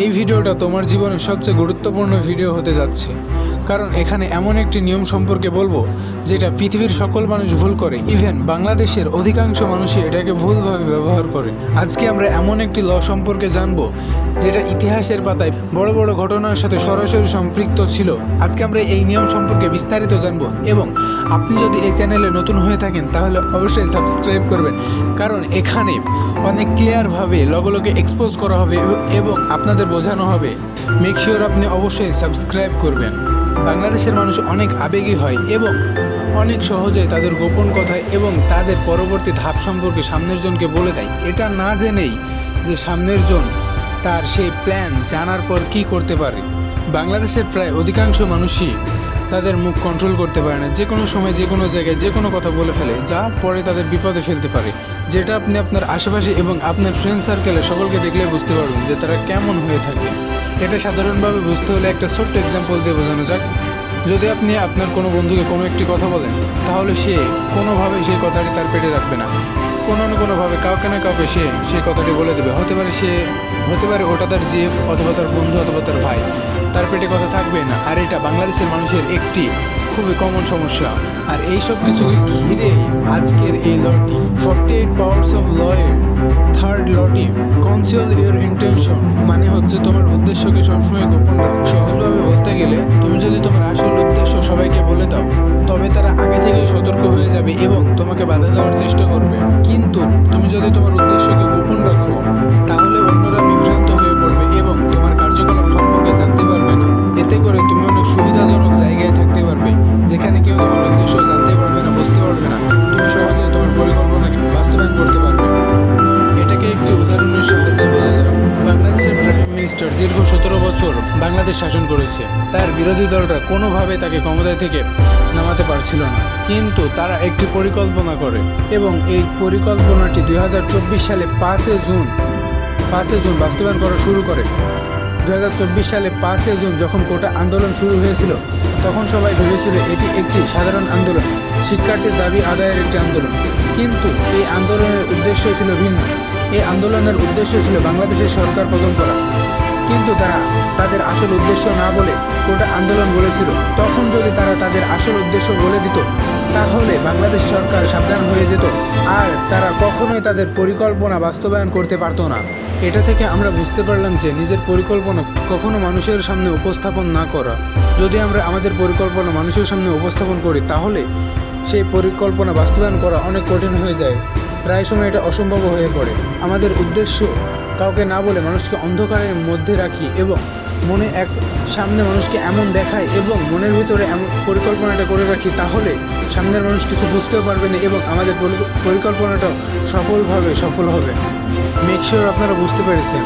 এই ভিডিওটা তোমার জীবনের সবচেয়ে গুরুত্বপূর্ণ ভিডিও হতে যাচ্ছে। কারণ এখানে এমন একটি নিয়ম সম্পর্কে বলব, যেটা পৃথিবীর সকল মানুষ ভুল করে। ইভেন বাংলাদেশের অধিকাংশ মানুষই এটাকে ভুলভাবে ব্যবহার করে। আজকে আমরা এমন একটি ল সম্পর্কে জানব, যেটা ইতিহাসের পাতায় বড় বড় ঘটনার সাথে সরাসরি সম্পৃক্ত ছিল। আজকে আমরা এই নিয়ম সম্পর্কে বিস্তারিত জানব এবং আপনি যদি এই চ্যানেলে নতুন হয়ে থাকেন, তাহলে অবশ্যই সাবস্ক্রাইব করবেন। কারণ এখানে অনেক ক্লিয়ারভাবে লগলকে এক্সপোজ করা হবে এবং- আপনাদের বোঝানো হবে। মেক শিওর আপনি অবশ্যই সাবস্ক্রাইব করবেন। বাংলাদেশের মানুষ অনেক আবেগী হয় এবং অনেক সহজে তাদের গোপন কথা এবং তাদের পরবর্তী ধাপ সম্পর্কে সামনের জনকে বলে দেয়। এটা না জেনেই যে সামনের জন তার সেই প্ল্যান জানার পর কি করতে পারে। বাংলাদেশের প্রায় অধিকাংশ মানুষই তাদের মুখ কন্ট্রোল করতে পারে না। যে কোনো সময়, যে কোনো জায়গায়, যে কোনো কথা বলে ফেলে, যা পরে তাদের বিপদে ফেলতে পারে। যেটা আপনি আপনার আশেপাশে এবং আপনার ফ্রেন্ড সার্কেলে সকলকে দেখলে বুঝতে পারবেন যে তারা কেমন হয়ে থাকে। এটা সাধারণভাবে বুঝতে হলে একটা ছোট্ট এক্সাম্পল দিয়ে বোঝানো যাক। যদি আপনি আপনার কোনো বন্ধুকে কোনো একটি কথা বলেন, তাহলে সে কোনোভাবেই সেই কথাটি তার পেটে রাখবে না। কোনো না কোনোভাবে কাউকে না কাউকে সে সেই কথাটি বলে দেবে। হতে পারে সে, হতে পারে ওটা তার জিএফ অথবা তার বন্ধু অথবা তার ভাই। তার পেটে কথা থাকবে না। আর এটা বাংলাদেশের মানুষের একটি খুবই কমন সমস্যা। আর এই সব কিছুকে ঘিরে আজকের এই লটি ফর্টি এইট পাওয়ার্স অফ লয়ের থার্ড লটি কনসিয়াল ইউর ইন্টেনশন মানে হচ্ছে তোমার উদ্দেশ্যকে সবসময় গোপন রাখো। সহজভাবে বলতে গেলে, তুমি যদি তোমার আসল উদ্দেশ্য সবাইকে বলে দাও, তবে তারা আগে থেকেই সতর্ক হয়ে যাবে এবং তোমাকে বাধা দেওয়ার চেষ্টা করবে। কিন্তু তুমি যদি তোমার উদ্দেশ্যকে বাংলাদেশ শাসন করেছে, তার বিরোধী দলরা কোনোভাবে তাকে ক্ষমতায় থেকে নামাতে পারছিল না। কিন্তু তারা একটি পরিকল্পনা করে এবং এই পরিকল্পনাটি দু হাজার চব্বিশ সালে পাঁচে জুন পাঁচে জুন বাস্তবায়ন করা শুরু করে। দু হাজার চব্বিশ সালে পাঁচে জুন যখন কোটা আন্দোলন শুরু হয়েছিল, তখন সবাই ভেবেছিল এটি একটি সাধারণ আন্দোলন, শিক্ষার্থীর দাবি আদায়ের একটি আন্দোলন। কিন্তু এই আন্দোলনের উদ্দেশ্য ছিল ভিন্ন। এই আন্দোলনের উদ্দেশ্য ছিল বাংলাদেশের সরকার পতন করা। কিন্তু তারা তাদের আসল উদ্দেশ্য না বলে কোটা আন্দোলন বলেছিল তখন যদি তারা তাদের আসল উদ্দেশ্য বলে দিত, তাহলে বাংলাদেশ সরকার সাবধান হয়ে যেত। আর তারা কখনোই তাদের পরিকল্পনা বাস্তবায়ন করতে পারতো না। এটা থেকে আমরা বুঝতে পারলাম যে নিজের পরিকল্পনা কখনো মানুষের সামনে উপস্থাপন না করা। যদি আমরা আমাদের পরিকল্পনা মানুষের সামনে উপস্থাপন করি, তাহলে সেই পরিকল্পনা বাস্তবায়ন করা অনেক কঠিন হয়ে যায়। প্রায় সময় এটা অসম্ভব হয়ে পড়ে। আমাদের উদ্দেশ্য কাউকে না বলে মানুষকে অন্ধকারের মধ্যে রাখি এবং মনে এক সামনে মানুষকে এমন দেখায় এবং মনের ভিতরে এমন পরিকল্পনাটা করে রাখি, তাহলে সামনের মানুষ কিছু বুঝতেও পারবে না এবং আমাদের পরি- পরিকল্পনাটাও সফলভাবে সফল হবে। মেক শিওর আপনারা বুঝতে পেরেছেন।